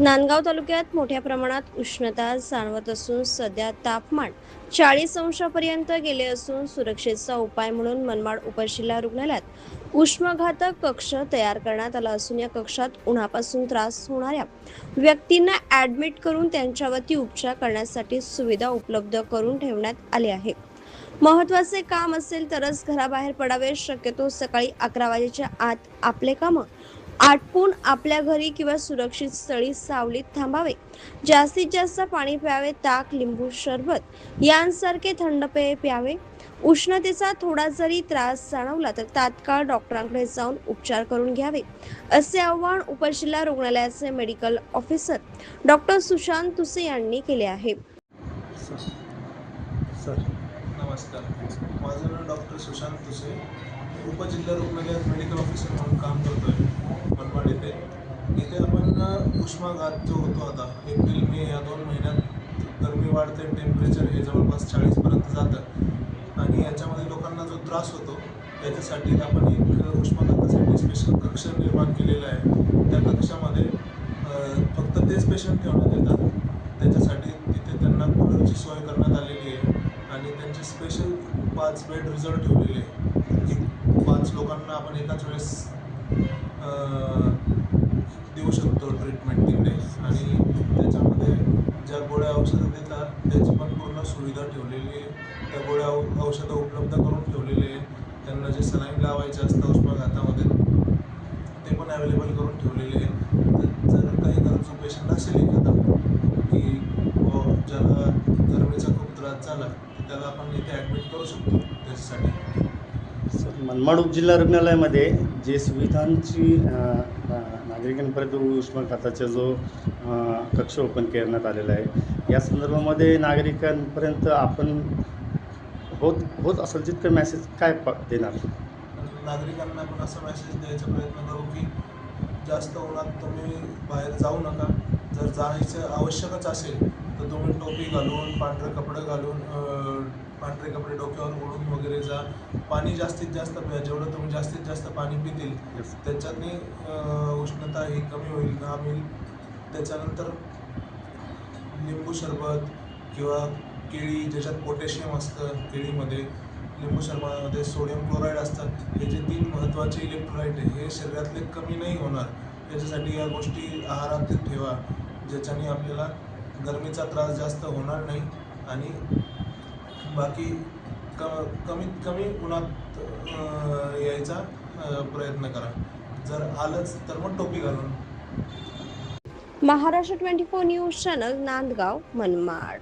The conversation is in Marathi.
नांदगाव तालुक्यात मोठ्या प्रमाणात उष्णता जाणवत असून सध्या तापमान चाळीस अंशापर्यंत गेले असून सुरक्षेचा उपाय म्हणून मनमाड उपजिल्हा रुग्णालयात उष्माघातक कक्ष तयार करण्यात आला असून या कक्षात उन्हापासून त्रास होणाऱ्या व्यक्तींना ऍडमिट करून त्यांच्यावरती उपचार करण्यासाठी सुविधा उपलब्ध करून ठेवण्यात आली आहे. महत्त्वाचे काम असेल तरच घराबाहेर पडावे शक्यतो सकाळी अकरा वाजेच्या आत आपले कामं आटपून आपल्या घरी किंवा सुरक्षित स्थळी सावलीत थांबावे. जास्तीत जास्त पाणी प्यावे ताक लिंबू सरबत यांसारखे थंड पेय प्यावे. उष्णतेचा थोडा जरी त्रास जाणवला तर तात्काळ डॉक्टरांकडे जाऊन उपचार करून घ्यावे असे आवाहन उपजिल्हा रुग्णालयाचे मेडिकल ऑफिसर डॉक्टर सुशांत तुसे यांनी केले आहे. नमस्कार. माझं नाव डॉक्टर सुशांत तुसे. उपजिल्हा रुग्णालयात मेडिकल ऑफिसर म्हणून काम करतोय मनमाड येथे इथे आपण अ, उष्माघात जो होतो आता. एप्रिल मे या दोन महिन्यात गरमी वाढते टेम्परेचर हे जवळपास चाळीसपर्यंत जातं. आणि याच्यामध्ये लोकांना जो त्रास होतो त्याच्यासाठी आपण एक उष्माघातासाठी स्पेशल कक्ष निर्माण केलेला आहे. त्या कक्षामध्ये फक्त तेच पेशंट ठेवण्यात येतात. त्याच्यासाठी तिथे त्यांना कूलरची सोय करण्यात आलेली आहे. आणि त्यांचे स्पेशल पाच बेड रिझर्व ठेवलेले आहे. की पाच लोकांना आपण एकाच वेळेस ज्या गोळ्या औषधं देतात त्याची पण पूर्ण सुविधा ठेवलेली आहे. त्या गोळ्या औषधं उपलब्ध करून ठेवलेली आहे. त्यांना जे सलाईन लावायचे असतं उष्माघातामध्ये ते पण अवेलेबल करून ठेवलेले आहे. तर जर काही गरजू पेशंट असेल एखादा की ज्याला गरमीचा खूप त्रास झाला तर त्याला आपण इथे ॲडमिट करू शकतो त्याच्यासाठी. सर मनमाड उपजिल्हा रुग्णालयामध्ये जे सुविधांची नागरिकांपर्यंत उष्माघाताचा जो कक्ष ओपन करण्यात आलेला आहे या संदर्भामध्ये नागरिकांपर्यंत आपण होत होत असेल तितकं मॅसेज काय प देणार? नागरिकांना पण असा मेसेज द्यायचा प्रयत्न करू की जास्त उन्हात तुम्ही बाहेर जाऊ नका. जर जायचं आवश्यकच असेल तर तुम्ही टोपी घालून पांढरे कपडे घालून पांढरे कपडे डोक्यावर ओढून वगैरे जा. पाणी जास्तीत जास्त प्या जेवढं तुम्ही जास्तीत जास्त पाणी पितील. त्याच्याने उष्णता ही कमी होईल. घाम येईल त्याच्यानंतर लिंबू सरबत किंवा केळी ज्याच्यात पोटॅशियम असतं केळीमध्ये लिंबू सरबतामध्ये सोडियम क्लोराईड असतात. हे जे तीन महत्त्वाचे इलेक्ट्रोलाइट आहे हे शरीरातले कमी नाही होणार. याच्यासाठी या गोष्टी आहारात ठेवा ज्याच्याने आपल्याला गरमीचा त्रास जास्त होणार नाही आणि बाकी क कमीत कमी उन्हात यायचा प्रयत्न करा. जर आलंच तर मग टोपी घालून. Maharashtra twenty four news channel Nandgaon Manmad.